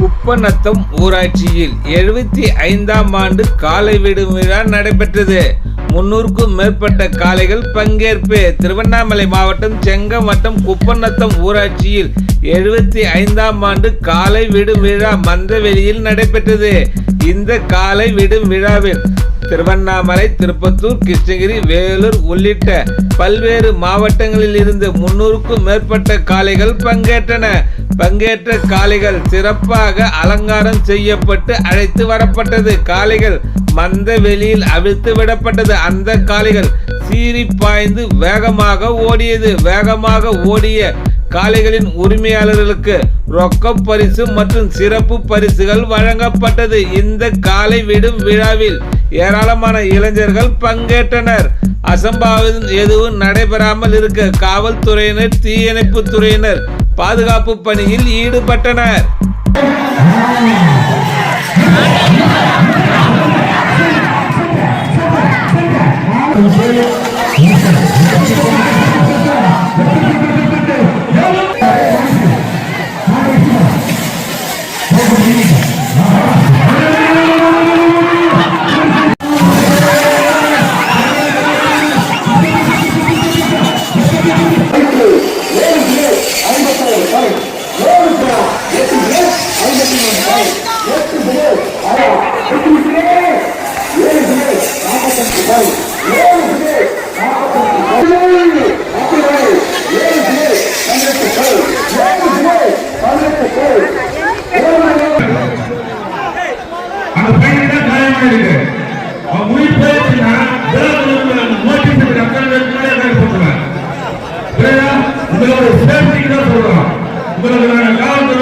குப்பநத்தம் ஊராட்சியில் எழுபத்தி ஐந்தாம் ஆண்டு காலை விடும் விழா நடைபெற்றது. முன்னூறுக்கும் மேற்பட்ட காளைகள் பங்கேற்பு. திருவண்ணாமலை மாவட்டம் செங்கம் வட்டம் குப்பநத்தம் ஊராட்சியில் எழுபத்தி ஐந்தாம் ஆண்டு காலை விடும் விழா மந்தவெளியில் நடைபெற்றது. இந்த காலை விடும் விழாவில் திருவண்ணாமலை திருப்பத்தூர் கிருஷ்ணகிரி வேலூர் உள்ளிட்ட பல்வேறு மாவட்டங்களில் இருந்து முன்னூறுக்கும் மேற்பட்ட காளைகள் பங்கேற்றன. பங்கேற்ற காளைகள் சிறப்பாக அலங்காரம் செய்யப்பட்டு அழைத்து வரப்பட்டது. காளைகள் மந்த வெளியில் அவிழ்த்து விடப்பட்டது. அந்த காளைகள் சீறி பாய்ந்து வேகமாக ஓடியது. வேகமாக ஓடிய காளைகளின் உரிமையாளர்களுக்கு ரொக்க பரிசு மற்றும் சிறப்பு பரிசுகள் வழங்கப்பட்டது. இந்த காலை விடும் விழாவில் ஏராளமான இளைஞர்கள் பங்கேற்றனர். அசம்பாவிதம் எதுவும் நடைபெறாமல் இருக்க காவல்துறையினர் தீயணைப்பு துறையினர் பாதுகாப்பு பணியில் ஈடுபட்டனர். உங்களோட சேஃப்டிக்கு தான் உங்களுக்கு நாங்கள் காவல்துறை